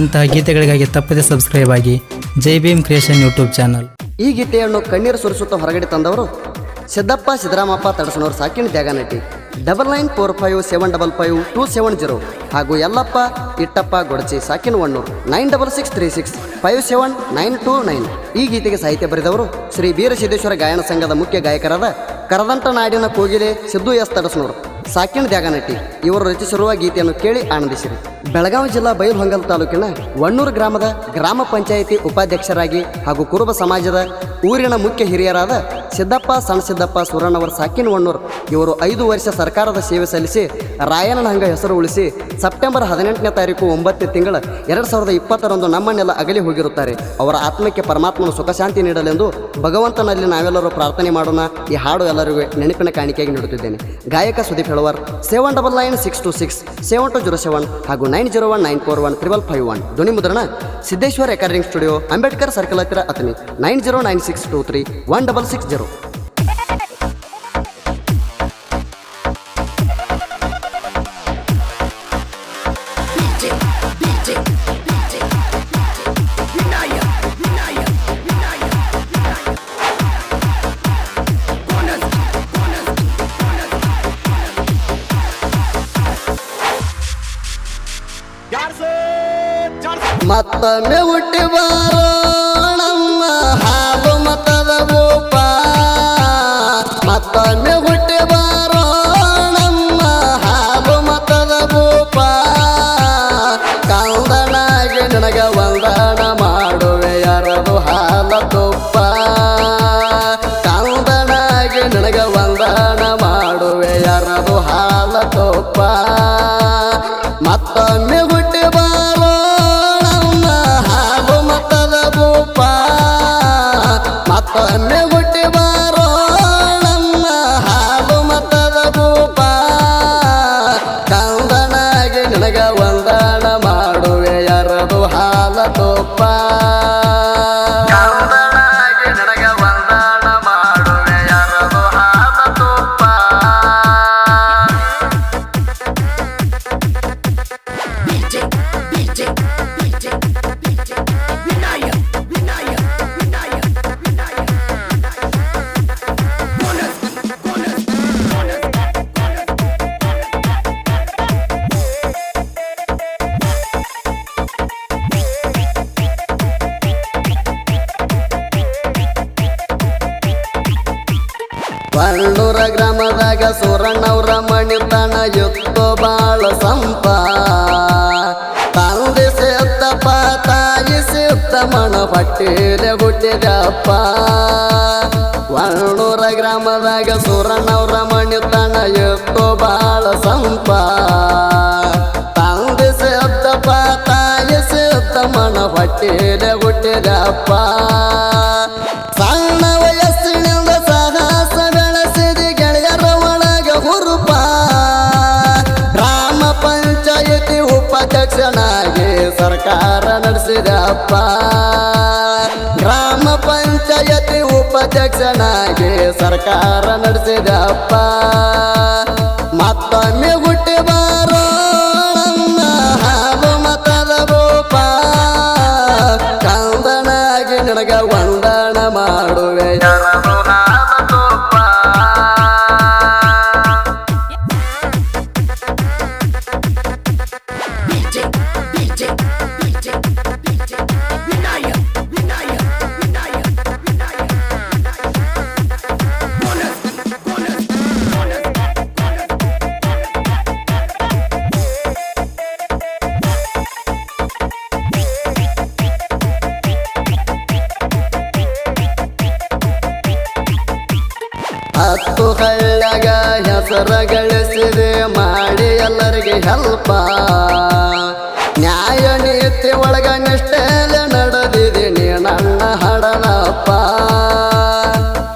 ಇಂತಹ ಗೀತೆಗಳಿಗಾಗಿ ತಪ್ಪದೆ ಸಬ್ಸ್ಕ್ರೈಬ್ ಆಗಿ Jai Bhim creation YouTube channel. ಈ ಗೀತೆಯನ್ನು ಕಣ್ಣೀರು ಸುರಿಸುತ್ತಾ ಹೊರಗಡೆ ತಂದವರು ಸಿದ್ದಪ್ಪ ಸಿದ್ದರಾಮಪ್ಪ ತಡಸನವರು ಸಾಕಿನ ತ್ಯಾಗ ನಟಿ. Double nine four five seven double five two seven zero ಹಾಗೂ Yallappa, Ittappa, Godachi, ಸಾಕಿನ one nine double six three six five seven nine two nine ಈ ಗೀತೆಗೆ ಸಾಹಿತ್ಯ ಬರೆದವರು ಶ್ರೀ ವೀರಸಿದ್ದೇಶ್ವರ ಗಾಯನ ಸಂಘದ ಮುಖ್ಯ ಗಾಯಕರಾದ ಕರದಂಟ ನಾಡಿನ ಕೋಗಿಲೆ ಸಿದ್ದು ಎಸ್ ತಡಸನವರು. ಸಾಕಿನ ತ್ಯಾಗ ನಟಿ, ಇವರು ರಚಿಸಿರುವ ಗೀತೆಯನ್ನು ಕೇಳಿ ಆನಂದಿಸಿರಿ. ಬೆಳಗಾವಿ ಜಿಲ್ಲಾ ಬೈಲ್ಹೊಂಗಲ್ ತಾಲೂಕಿನ ವಣ್ಣೂರು ಗ್ರಾಮದ ಗ್ರಾಮ ಪಂಚಾಯಿತಿ ಉಪಾಧ್ಯಕ್ಷರಾಗಿ ಹಾಗೂ ಕುರುಬ ಸಮಾಜದ ಊರಿನ ಮುಖ್ಯ ಹಿರಿಯರಾದ ಸಿದ್ದಪ್ಪ ಸಣ್ಣ ಸಿದ್ದಪ್ಪ ಸುರಣ್ಣವರ ಸಾಕಿನ ವಣ್ಣೂರು ಇವರು ಐದು ವರ್ಷ ಸರ್ಕಾರದ ಸೇವೆ ಸಲ್ಲಿಸಿ ರಾಯಣ್ಣನ ಹಂಗ ಹೆಸರು ಉಳಿಸಿ ಸೆಪ್ಟೆಂಬರ್ ಹದಿನೆಂಟನೇ ತಾರೀಕು ಒಂಬತ್ತನೇ ತಿಂಗಳ ಎರಡು ಸಾವಿರದ ಇಪ್ಪತ್ತರಂದು ನಮ್ಮನ್ನೆಲ್ಲ ಅಗಲಿ ಹೋಗಿರುತ್ತಾರೆ. ಅವರ ಆತ್ಮಕ್ಕೆ ಪರಮಾತ್ಮನ ಸುಖಶಾಂತಿ ನೀಡಲೆಂದು ಭಗವಂತನಲ್ಲಿ ನಾವೆಲ್ಲರೂ ಪ್ರಾರ್ಥನೆ ಮಾಡೋಣ. ಈ ಹಾಡು ಎಲ್ಲರಿಗೂ ನೆನಪಿನ ಕಾಣಿಕೆಯಾಗಿ ನೀಡುತ್ತಿದ್ದೇನೆ. ಗಾಯಕ Sudeep ಹೇಳುವರ್ seven double nine six two six seven two zero seven ಹಾಗೂ nine zero one nine four one triple five one ಧ್ವನಿ ಮುದ್ರಣ Siddeshwara recording studio, Ambedkar circle ಹತ್ತಿರ Athani nine zero nine six two three one double six zero ಮತ್ತೊಮ್ಮೆ ಹುಟ್ಟಿ ಬಳ್ಳೂರ ಗ್ರಾಮದಾಗ ಸುರಣ್ಣವ್ರ ಮಣಿತನ ಯುತ್ತೋ ಬಾಳ ಸಂಪ. ತಂದೆ ಸೇತ್ತಪ್ಪ ತಾಯಿ ಸೇತ್ತ ಮಣ ಪಟ್ಟಿದೆ ಹುಟ್ಟಿದಪ್ಪ ಬಂಡೂರ ಗ್ರಾಮದಾಗ ಸುರಣ್ಣವ್ರ ಮಣಿತನ ಯುತ್ತೋ ಬಾಳ ಸಂಪ. ತಂದೆ ಸೇತ್ತಪ್ಪ ತಾಯಿ ಸೇತ್ತ ಮಣ ಪಟ್ಟಿದೆ ಹುಟ್ಟಿದಪ್ಪ ಸರ್ಕಾರ ನಡೆಸಿದಪ್ಪ ಗ್ರಾಮ ಪಂಚಾಯತಿ ಉಪಾಧ್ಯಕ್ಷನಾಗಿ ಸರ್ಕಾರ ನಡೆಸಿದಪ್ಪ ಮತ್ತೊಮ್ಮೆ ಹುಟ್ಟಿ ಬಾರೋ ಹತ್ತು ಹಳ್ಳಗ ಹೆಸರ ಗಳಿಸಿದೆ, ಮಾಡಿ ಎಲ್ಲರಿಗೆ ಹೆಲ್ಪ ನ್ಯಾಯ ನೀತಿ ಒಳಗ ನಿಷ್ಠೆಲೆ ನಡೆದಿದ್ದೀನಿ ನನ್ನ ಹಡನಪ್ಪ.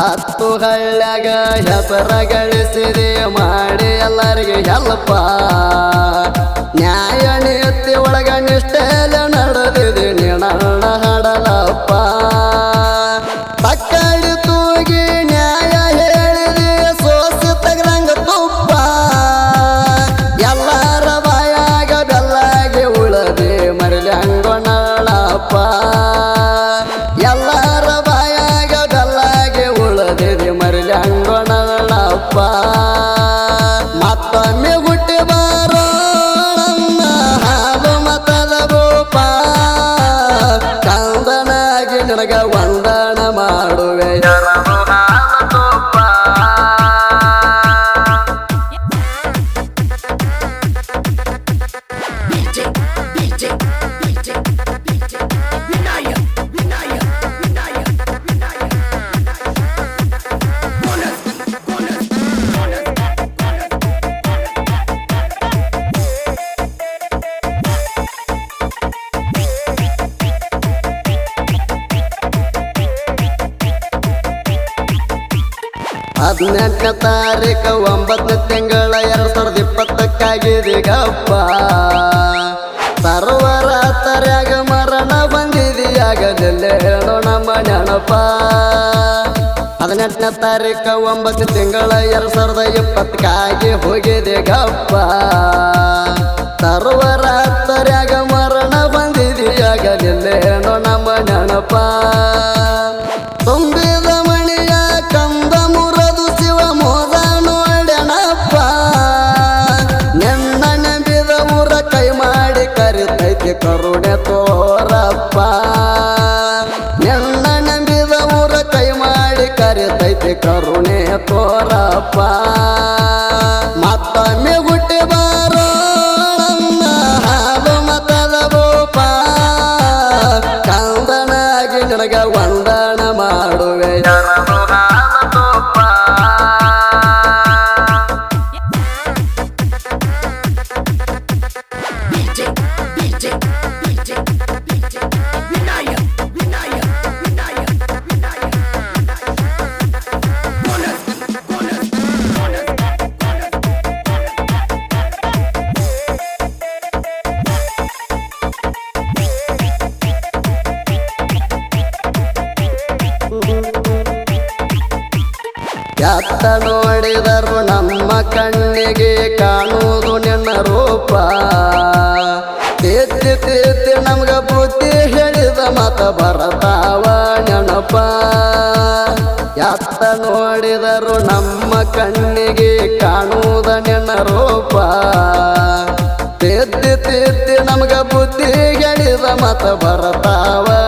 ಹತ್ತು ಹಳ್ಳಗ ಹೆಸರ ಗಳಿಸಿದೆ, ಮಾಡಿ ಎಲ್ಲರಿಗೆ ಹೆಲ್ಪ ನ್ಯಾಯ ನೀತಿ ತಾರೀಕು ಒಂಬತ್ತನೇ ತಿಂಗಳ ಎರಡು ಸಾವಿರದ ಇಪ್ಪತ್ತಕ್ಕಾಗಿದೆ ಗಪ್ಪ ಸರ್ವರ ತರ್ಯಾಗ ಮರಣ ಬಂದಿದೆಯಾಗಲಿಲ್ಲ ಜಲ್ಲೆ ನಮ್ಮ ನೆನಪ. ಹದಿನೆಂಟನೇ ತಾರೀಕು ಒಂಬತ್ತು ತಿಂಗಳ ಎರಡು ಸಾವಿರದ ಇಪ್ಪತ್ತಕ್ಕಾಗಿ ಹೋಗಿದೆ ಗಪ್ಪ ಸರ್ವರ ತರ್ಯಾಗ ಮರಣ ಬಂದಿದೆಯಾಗಲಿಲ್ಲ ಜಲ್ಲೆ ನಮ್ಮ ನೆನಪ. ತುಂಬಿದ ಕರುಣೆ ತೋರಪ್ಪ. ಎಲ್ಲ ನಂಬಿದ ಊರ ಕೈ ಮಾಡಿ ಕರೆತೈತೆ ಕರುಣೆ ತೋರಪ್ಪ. ಮತ್ತೊಮ್ಮೆ ಹುಟ್ಟಿ ಬಾರೋ ಹಾಲು ಮತದ ಗೋಪ ಕಂದನಾಗಿ ನಿನಗ ವಂದನ ಕಣ್ಣಿಗೆ ಕಾಣುವುದು ನಿನ್ನ ರೂಪ. ಎತ್ತಿ ತಿದ್ದಿ ನಮ್ಗ ಬುದ್ಧಿ ಹೇಳಿದ ಮತ ಬರತಾವ ನೆನಪ. ಎತ್ತ ನೋಡಿದರು ನಮ್ಮ ಕಣ್ಣಿಗೆ ಕಾಣುವುದ ನಿನ್ನ ರೂಪ. ತಿದ್ದಿ ತಿದ್ದಿ ನಮ್ಗ ಬುದ್ಧಿ ಹೇಳಿದ ಮತ ಬರತಾವ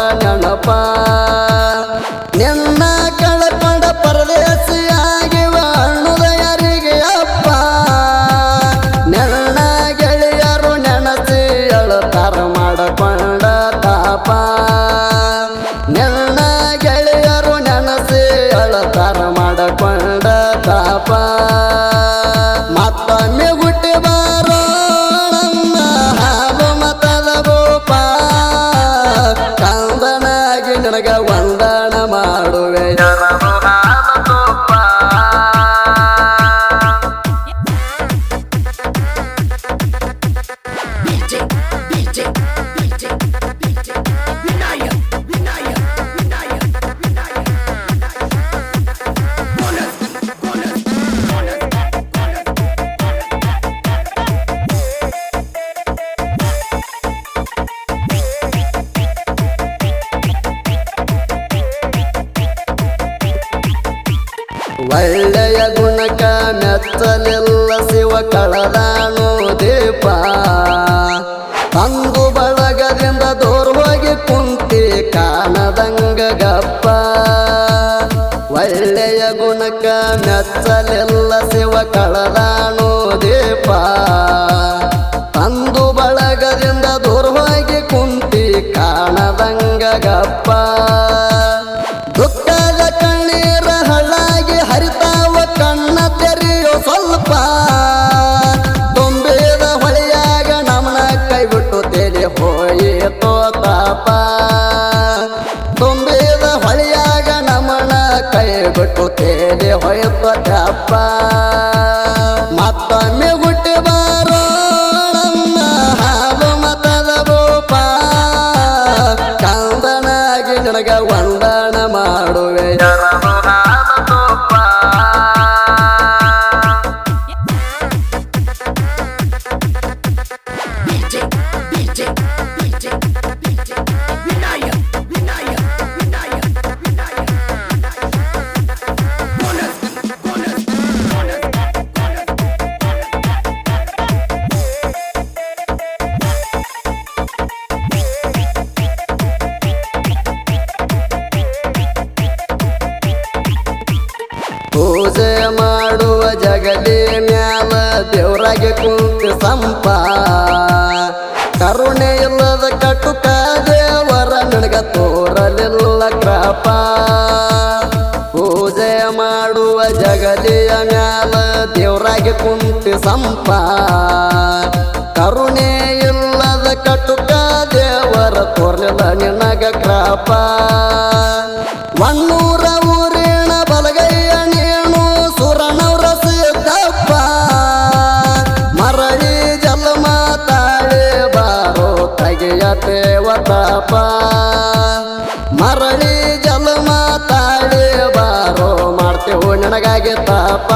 ಮಾಡುವೆ ಒಳ್ಳೆಯ ಗುಣಕ ಮೆಚ್ಚಲಿಲ್ಲ ಶಿವ ಕಳದಾನು ದೀಪ ತಂದು ಬಳಗದಿಂದ ದೂರ ಹೋಗಿ ಕುಂತಿ ಕಾಣದಂಗ ಗಪ್ಪ. ಒಳ್ಳೆಯ ಗುಣಕ ಮೆಚ್ಚಲಿಲ್ಲ ಶಿವ ಕಳದಾನು ದೀಪ ತಾಪ ಪೂಜೆ ಮಾಡುವ ಜಗದಿ ಮ್ಯಾಲ ದೇವರಾಗೆ ಕುಂತಿ ಸಂಪ. ಕರುಣೆ ಇಲ್ಲದ ಕಟುಕ ದೇವರ ನನಗ ತೋರಲಿಲ್ಲ ಕೃಪ. ಪೂಜೆ ಮಾಡುವ ಜಗದಿಯ ಮ್ಯಾಲ ದೇವರಾಗೆ ಕುಂತಿ ಸಂಪ. ಕರುಣೆ ಇಲ್ಲದ ಕಟುಕ ದೇವರ ತೋರಲಿಲ್ಲ ನಿನಗ ಕೃಪ. ಮಣ್ಣೂರ ಮರಳಿ ಜಲ ಮಾತಾಡಿ ಬಾರೋ ಮಾಡ್ತೇವು ನನಗಾಗಿ ತಾಪ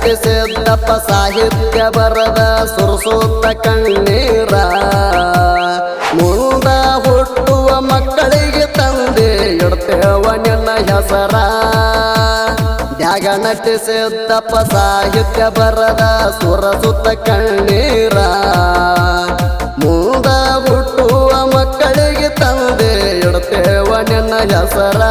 ತ್ಯಾಗ ಸಿದ್ದಪ್ಪ ಸಾಹಿತ್ಯ ಬರದ ಸುರಸೂತ ಕಣ್ಣೀರ. ಮುಂದ ಹುಟ್ಟುವ ಮಕ್ಕಳಿಗೆ ತಂದೆ ಇಡ್ತೇವ ನಿನ್ನ ಹೆಸರ. ನಟಿ ಸಿದ್ದಪ್ಪ ಸಾಹಿತ್ಯ ಬರದ ಸುರಸುತ್ತ ಕಣ್ಣೀರ. ಮುಂದ ಹುಟ್ಟುವ ಮಕ್ಕಳಿಗೆ ತಂದೆ ಇಡ್ತೇವ ನಿನ್ನ ಹೆಸರ.